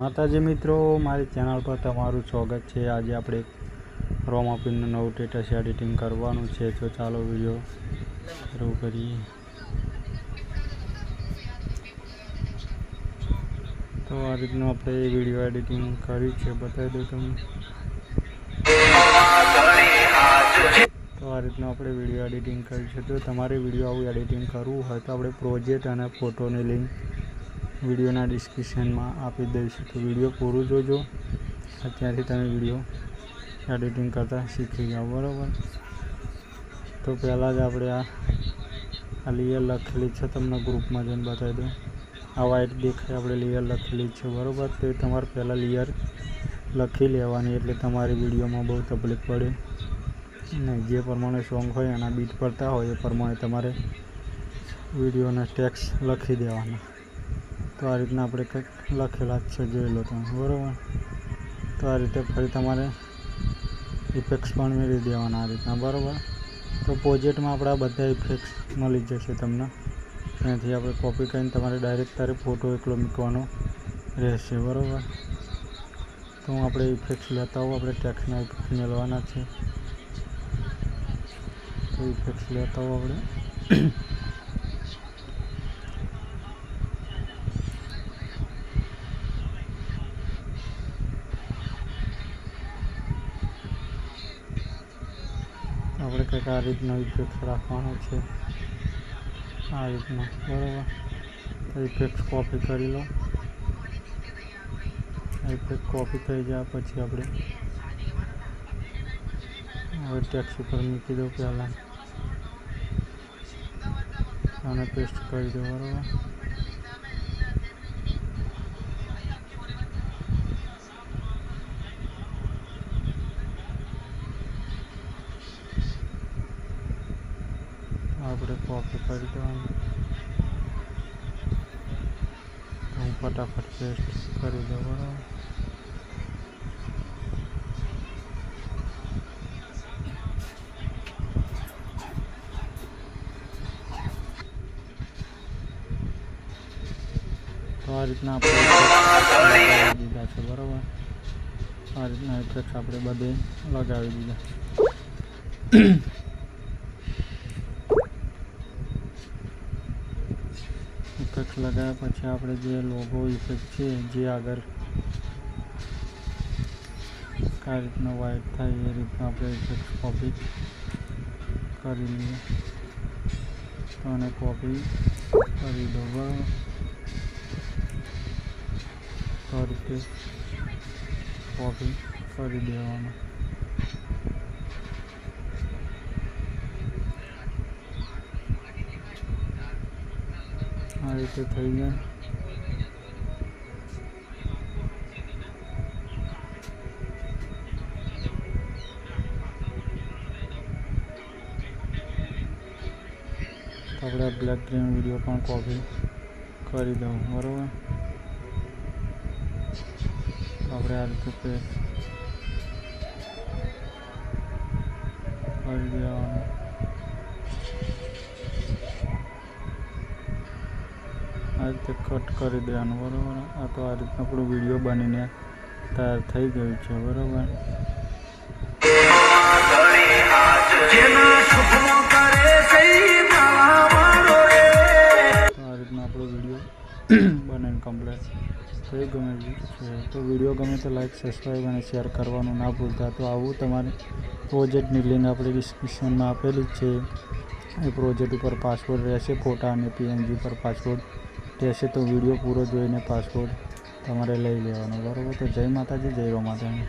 માતાજી મિત્રો, મારી ચેનલ પર તમારું સ્વાગત છે. આજે આપણે રોમ આપીને નવું ટેટસ એડિટિંગ કરવાનું છે. તો ચાલો વીડિયો શરૂ કરીએ. તો આ રીતનું આપણે વીડિયો એડિટિંગ કર્યું છે. બતાવી દઉં તમને. તો આ રીતનું આપણે વીડિયો એડિટિંગ કરીશું તો તમારે વીડિયો આવું એડિટિંગ કરવું હોય તો આપણે પ્રોજેક્ટ અને ફોટોની લિંક વિડીયોના ડિસ્ક્રિપ્શનમાં આપી દઈશું. તો વીડિયો પૂરું જોજો. અત્યારથી તમે વીડિયો એડિટિંગ કરતાં શીખી જાઓ, બરાબર? તો પહેલાં જ આપણે આ આ લેયર લખેલી છે. તમને ગ્રુપમાં જઈને બતાવી દઉં. આ વ્હાઈટ દેખાય, આપણે લેયર લખેલી છે, બરાબર? તો તમારે પહેલાં લેયર લખી લેવાની, એટલે તમારી વિડીયોમાં બહુ તકલીફ પડે. નહીં જે પ્રમાણે સોંગ હોય એના બીટ પડતા હોય એ પ્રમાણે તમારે વિડીયોના ટેક્સ લખી દેવાના. તો આ રીતના આપણે કંઈક લખેલા જ છે, જોઈ લો તમે, બરાબર? તો આ રીતે ફરી તમારે ઇફેક્ટ્સ પણ મેળવી દેવાના આ રીતના, બરાબર? તો પ્રોજેક્ટમાં આપણા બધા ઇફેક્ટ્સ મળી જશે તમને. ત્યાંથી આપણે કોપી કરીને તમારે ડાયરેક્ટ તારે ફોટો એકલો મૂકવાનો રહેશે, બરાબર? તો હું આપણે ઇફેક્ટ્સ લેતા હોઉં આપણે ટેક્સના ઇફેક્ટ મેળવવાના છે. તો ઇફેક્ટ લેતા હોય આપણે. આપણે કંઈક આ રીતનો ઇફેક્ટ રાખવાનો છે. આ રીતનો, બરાબર? ઇફેક્ટ કોપી કરી લો. ઇફેક્ટ કોપી થઈ જાય પછી આપણે હવે ટેક્સ ઉપર મૂકી દો પહેલાં. અને પેસ્ટ કરી દો બરાબર? આપણે કોપી કરી દેવાનું. ફટાફટ પેસ્ટ કરી દઉં બરાબર? આ રીતના આપણે દીધા છે, બરાબર? આ રીતના ઇફેક્ટ આપણે બધે લગાવી દીધા. ઇફેક્ટ લગાવ્યા પછી આપણે જે લોગો ઇફેક્ટ છે, જે આગળ કઈ રીતના વાઇટ થાય એ રીતના આપણે ઇફેક્ટ કોપી કરી લઈએ. અને કોપી કરી દો, બરાબર? તો આ રીતે કોપી કરી દેવાનું આ રીતે થઈ જાય. આપણે બ્લેક ગ્રીન વીડિયો પણ કોપી કરી દઉં, બરાબર? આપણે આ રીતે પે આ રીતે કટ કરી દેવાનું બરાબર આ તો આ રીતનો આપણો વીડિયો બનીને તૈયાર થઈ ગયું છે, બરાબર? જેના કરે બને કમ્પ્લેટ તો એ ગમે છે. તો વીડિયો ગમે તો લાઈક સબસ્ક્રાઈબ અને શેર કરવાનું ના ભૂલતા. તો આવું તમારે પ્રોજેક્ટની લિંક આપણે ડિસ્ક્રિપ્શનમાં આપેલી જ છે. એ પ્રોજેક્ટ ઉપર પાસવર્ડ રહેશે ફોટા અને પીએનજી પર પાસવર્ડ રહેશે. તો વીડિયો પૂરો જોઈને પાસવર્ડ તમારે લઈ લેવાનો. બરાબર? તો જય માતાજી જય માતાજી